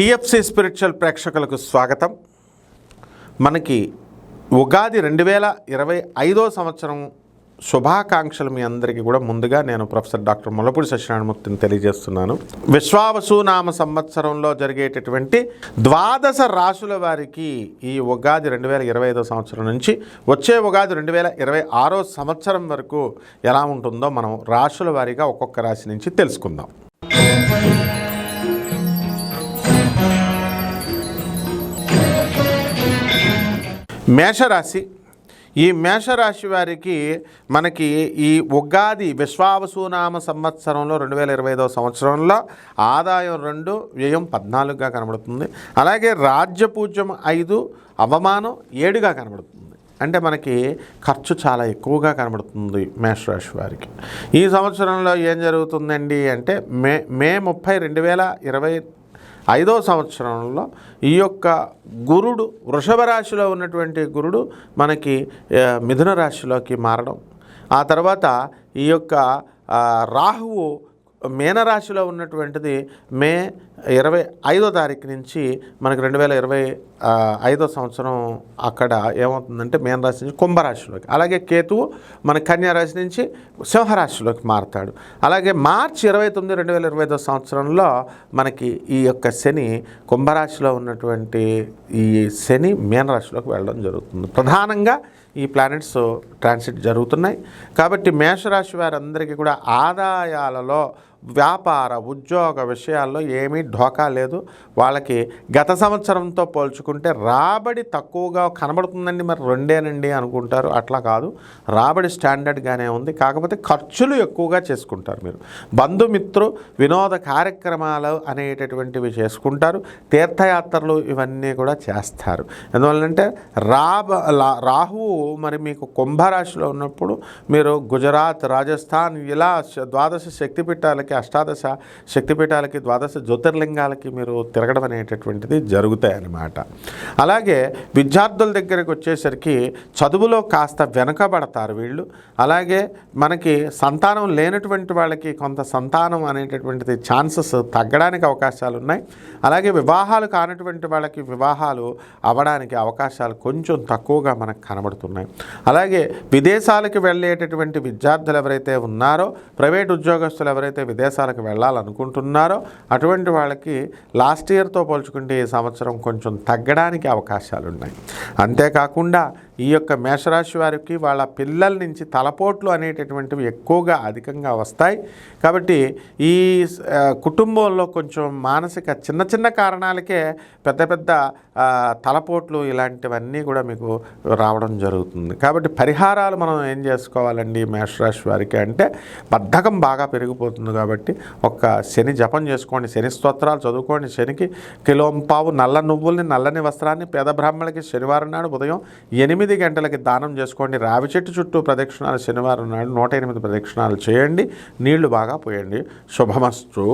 PFC spiritual ప్రేక్షకులకు స్వాగతం. మనకి ఉగాది రెండు వేల ఇరవై ఐదో సంవత్సరం శుభాకాంక్షలు మీ అందరికీ కూడా ముందుగా నేను ప్రొఫెసర్ డాక్టర్ ములపూడి సత్యనారాయణమూర్తిని తెలియజేస్తున్నాను. విశ్వావసునామ సంవత్సరంలో జరిగేటటువంటి ద్వాదశ రాశుల వారికి ఈ ఉగాది రెండు వేల ఇరవై ఐదో సంవత్సరం నుంచి వచ్చే ఉగాది రెండు వేల ఇరవై ఆరో సంవత్సరం వరకు ఎలా ఉంటుందో మనం రాశుల వారీగా ఒక్కొక్క రాశి నుంచి తెలుసుకుందాం. మేషరాశి. ఈ మేషరాశి వారికి మనకి ఈ ఉగాది విశ్వావసునామ సంవత్సరంలో రెండు వేల ఇరవై ఐదవ సంవత్సరంలో ఆదాయం రెండు వ్యయం పద్నాలుగుగా కనబడుతుంది. అలాగే రాజ్యపూజ్యం ఐదు అవమానం ఏడుగా కనబడుతుంది. అంటే మనకి ఖర్చు చాలా ఎక్కువగా కనబడుతుంది మేషరాశి వారికి. ఈ సంవత్సరంలో ఏం జరుగుతుందండి అంటే మే మే ముప్పై రెండు వేల ఇరవై ఐదో సంవత్సరంలో ఈ యొక్క గురుడు వృషభ రాశిలో ఉన్నటువంటి గురుడు మనకి మిథున రాశిలోకి మారడం. ఆ తర్వాత ఈ యొక్క రాహువు మీనరాశిలో ఉన్నటువంటిది మే ఇరవై ఐదో తారీఖు నుంచి మనకు రెండు వేల ఇరవై ఐదో సంవత్సరం అక్కడ ఏమవుతుందంటే మీనరాశి నుంచి కుంభరాశిలోకి. అలాగే కేతువు మన కన్యారాశి నుంచి సింహరాశిలోకి మారతాడు. అలాగే మార్చి ఇరవై తొమ్మిది రెండు వేల ఇరవై ఐదో సంవత్సరంలో మనకి ఈ యొక్క శని కుంభరాశిలో ఉన్నటువంటి ఈ శని మేనరాశిలోకి వెళ్ళడం జరుగుతుంది. ప్రధానంగా ఈ ప్లానెట్స్ ట్రాన్సిట్ జరుగుతున్నాయి. కాబట్టి మేషరాశి వారందరికీ కూడా ఆదాయాలలో వ్యాపార ఉద్యోగ విషయాల్లో ఏమీ ఢోకా లేదు. వాళ్ళకి గత సంవత్సరంతో పోల్చుకుంటే రాబడి తక్కువగా కనబడుతుందండి మరి రెండేనండి అనుకుంటారు. అట్లా కాదు. రాబడి స్టాండర్డ్గానే ఉంది. కాకపోతే ఖర్చులు ఎక్కువగా చేసుకుంటారు మీరు. బంధుమిత్రు వినోద కార్యక్రమాలు అనేటటువంటివి చేసుకుంటారు. తీర్థయాత్రలు ఇవన్నీ కూడా చేస్తారు. ఎందువల్లంటే రాబ లా- రాహువు మరి మీకు కుంభరాశిలో ఉన్నప్పుడు మీరు గుజరాత్ రాజస్థాన్ ఇలా శ- ద్వాదశ శక్తిపీఠాలకి అష్టాదశ శక్తిపీఠాలకి ద్వాదశ జ్యోతిర్లింగాలకి మీరు తిరగడం అనేటటువంటిది జరుగుతాయన్నమాట. అలాగే విద్యార్థుల దగ్గరికి వచ్చేసరికి చదువులో కాస్త వెనకబడతారు వీళ్ళు. అలాగే మనకి సంతానం లేనటువంటి వాళ్ళకి కొంత సంతానం అనేటటువంటిది ఛాన్సెస్ తగ్గడానికి అవకాశాలు ఉన్నాయి అలాగే వివాహాలు కానటువంటి వాళ్ళకి వివాహాలు అవ్వడానికి అవకాశాలు కొంచెం తక్కువగా మనకు కనబడుతున్నాయి. అలాగే విదేశాలకు వెళ్ళేటటువంటి విద్యార్థులు ఎవరైతే ఉన్నారో ప్రైవేట్ ఉద్యోగస్తులు ఎవరైతే విదేశాలకు వెళ్ళాలనుకుంటున్నారో అటువంటి వాళ్ళకి లాస్ట్ ఇయర్తో పోల్చుకుంటే ఈ సంవత్సరం కొంచెం తగ్గడానికి అవకాశాలు ఉన్నాయి అంతేకాకుండా ఈ యొక్క మేషరాశి వారికి వాళ్ళ పిల్లల నుంచి తలపోట్లు అనేటటువంటివి ఎక్కువగా అధికంగా వస్తాయి. కాబట్టి ఈ కుటుంబంలో కొంచెం మానసిక చిన్న చిన్న కారణాలకే పెద్ద పెద్ద తలపోట్లు ఇలాంటివన్నీ కూడా మీకు రావడం జరుగుతుంది. కాబట్టి పరిహారాలు మనం ఏం చేసుకోవాలండి మేషరాశి వారికి అంటే బద్ధకం బాగా పెరిగిపోతుంది కాబట్టి ఒక్క శని జపం చేసుకోండి శని స్తోత్రాలు చదువుకోండి. శనికి కిలోంపావు నల్ల నువ్వుల్ని నల్లని వస్త్రాన్ని పేద బ్రాహ్మణులకి శనివారం నాడు ఉదయం ఎనిమిది ఎనిమిది గంటలకి దానం చేసుకోండి. రావి చెట్టు చుట్టూ ప్రదక్షిణాలు శనివారం నాడు నూట ఎనిమిది ప్రదక్షిణాలు చేయండి. నీళ్ళు బాగా పోయండి. శుభమస్తు.